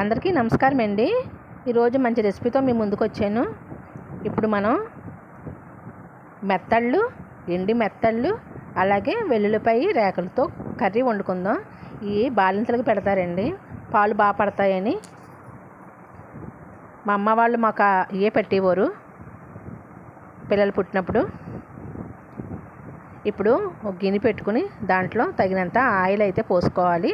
అందరికీ నమస్కారం అండి ఈరోజు మంచి రెసిపీతో మీ ముందుకు వచ్చాను ఇప్పుడు మనం మెత్తళ్ళు ఎండి మెత్తళ్ళు అలాగే వెల్లుల్లిపాయ రేకలతో కర్రీ వండుకుందాం. ఇవి బాలింతలకు పెడతారండి. పాలు బాగా పడతాయని. మా అమ్మ వాళ్ళు మాకు ఇవే పెట్టేవారు. పిల్లలు పుట్టినప్పుడు. ఇప్పుడు ఒక గిన్నె పెట్టుకుని దాంట్లో తగినంత ఆయిల్ అయితే పోసుకోవాలి.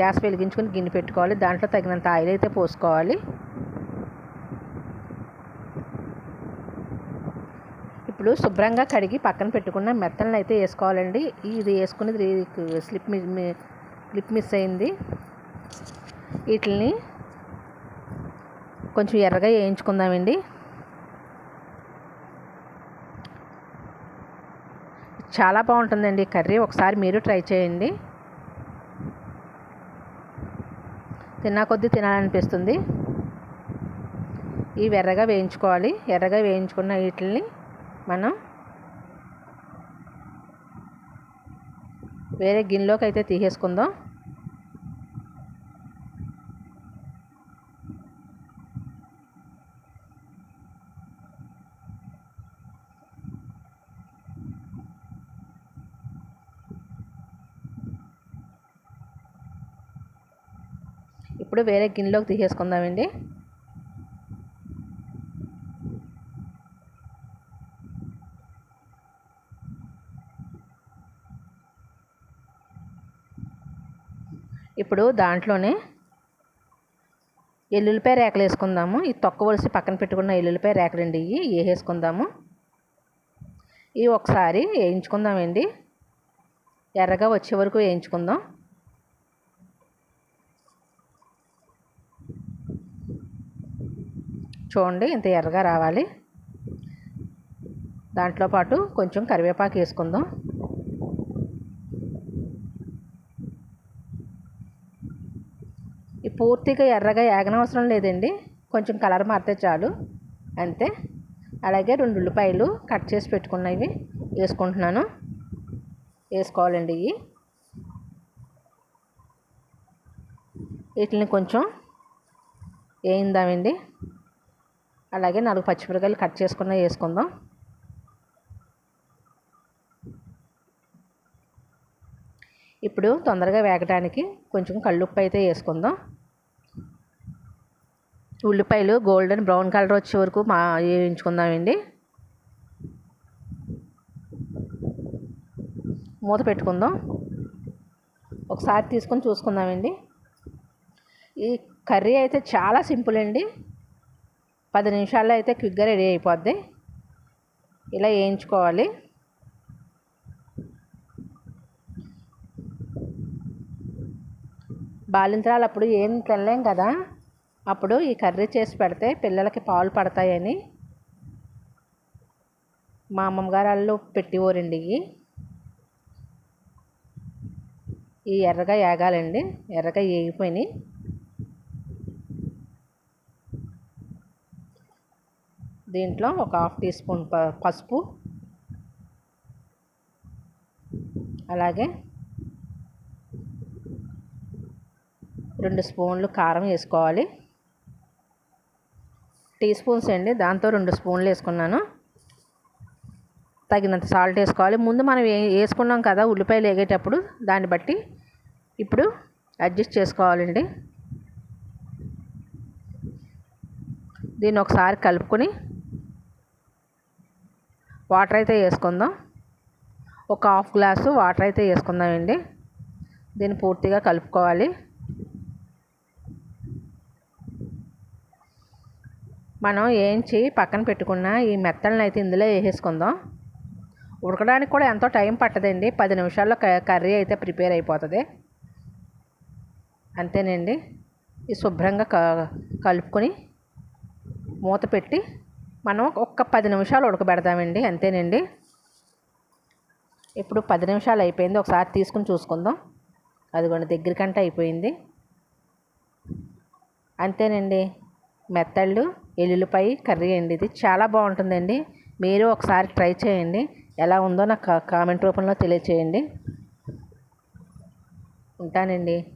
గ్యాస్ వెలిగించుకుని గిన్నె పెట్టుకోవాలి. దాంట్లో తగినంత ఆయిల్ అయితే పోసుకోవాలి. ఇప్పుడు శుభ్రంగా కడిగి పక్కన పెట్టుకున్న మెత్తలను అయితే వేసుకోవాలండి. ఇది వేసుకునేది స్లిప్ స్లిప్ మిస్ అయింది. వీటిని కొంచెం ఎర్రగా వేయించుకుందామండి. చాలా బాగుంటుందండి కర్రీ. ఒకసారి మీరు ట్రై చేయండి. తిన్నా కొద్దీ తినాలనిపిస్తుంది. ఇవి ఎర్రగా వేయించుకోవాలి. ఎర్రగా వేయించుకున్న వీటిని మనం వేరే గిన్నెలోకి అయితే తీసేసుకుందాం. ఇప్పుడు వేరే గిన్నెలోకి తీసేసుకుందామండి. ఇప్పుడు దాంట్లోనే ఎల్లుల్లిపాయ రేకలు వేసుకుందాము. ఈ తొక్క వలిసి పక్కన పెట్టుకున్న ఎల్లుల్లిపాయ రేకలండి ఇవి. వేసేసుకుందాము. ఇవి ఒకసారి వేయించుకుందామండి. ఎర్రగా వచ్చే వరకు వేయించుకుందాం. చూడండి ఇంత ఎర్రగా రావాలి. దాంట్లో పాటు కొంచెం కరివేపాకు వేసుకుందాం. ఈ పూర్తిగా ఎర్రగా ఏగనవసరం లేదండి. కొంచెం కలర్ మారితే చాలు. అంతే. అలాగే రెండు ఉల్లిపాయలు కట్ చేసి పెట్టుకున్నవి వేసుకుంటున్నాను. వేసుకోవాలండి ఇవి. వీటిని కొంచెం వేయిందామండి. అలాగే నాలుగు పచ్చిమిరకాయలు కట్ చేసుకున్న వేసుకుందాం. ఇప్పుడు తొందరగా వేగడానికి కొంచెం కళ్ళుప్పు అయితే వేసుకుందాం. ఉల్లిపాయలు గోల్డెన్ బ్రౌన్ కలర్ వచ్చే వరకు మా వేయించుకుందామండి. మూత పెట్టుకుందాం. ఒకసారి తీసుకొని చూసుకుందామండి. ఈ కర్రీ అయితే చాలా సింపుల్ అండి. పది నిమిషాల్లో అయితే క్విక్గా రెడీ అయిపోద్ది. ఇలా వేయించుకోవాలి. బాలింతరాలు అప్పుడు ఏం తినలేం కదా. అప్పుడు ఈ కర్రీ చేసి పెడితే పిల్లలకి పాలు పడతాయని మా అమ్మమ్మగారు వాళ్ళు పెట్టివరండి ఇవి. ఈ ఎర్రగా ఏగాలండి. ఎర్రగా ఏగిపోయినాయి. దీంట్లో ఒక హాఫ్ టీ స్పూన్ పసుపు. అలాగే రెండు స్పూన్లు కారం వేసుకోవాలి. టీ స్పూన్స్ అండి దాంతో రెండు స్పూన్లు వేసుకున్నాను. తగినంత సాల్ట్ వేసుకోవాలి. ముందు మనం వేసుకున్నాం కదా ఉల్లిపాయలు వేగేటప్పుడు దాన్ని బట్టి ఇప్పుడు అడ్జస్ట్ చేసుకోవాలండి. దీన్ని ఒకసారి కలుపుకొని వాటర్ అయితే వేసుకుందాం. ఒక హాఫ్ గ్లాసు వాటర్ అయితే వేసుకుందామండి. దీన్ని పూర్తిగా కలుపుకోవాలి. మనం ఏంచి పక్కన పెట్టుకున్న ఈ మెత్తలను అయితే ఇందులో వేసేసుకుందాం. ఉడకడానికి కూడా ఎంతో టైం పట్టదండి. పది నిమిషాల్లో కర్రీ అయితే ప్రిపేర్ అయిపోతుంది. అంతేనండి. ఈ శుభ్రంగా కలుపుకొని మూత పెట్టి మనం ఒక్క పది నిమిషాలు ఉడకబెడదామండి అంతేనండి. ఇప్పుడు పది నిమిషాలు అయిపోయింది ఒకసారి తీసుకుని చూసుకుందాం. అదిగోండి దగ్గరికంటే అయిపోయింది. అంతేనండి మెత్తళ్ళు ఎల్లుల్లిపాయ కర్రీ అండి ఇది. చాలా బాగుంటుందండి. మీరు ఒకసారి ట్రై చేయండి. ఎలా ఉందో నాకు కామెంట్ రూపంలో తెలియచేయండి. ఉంటానండి.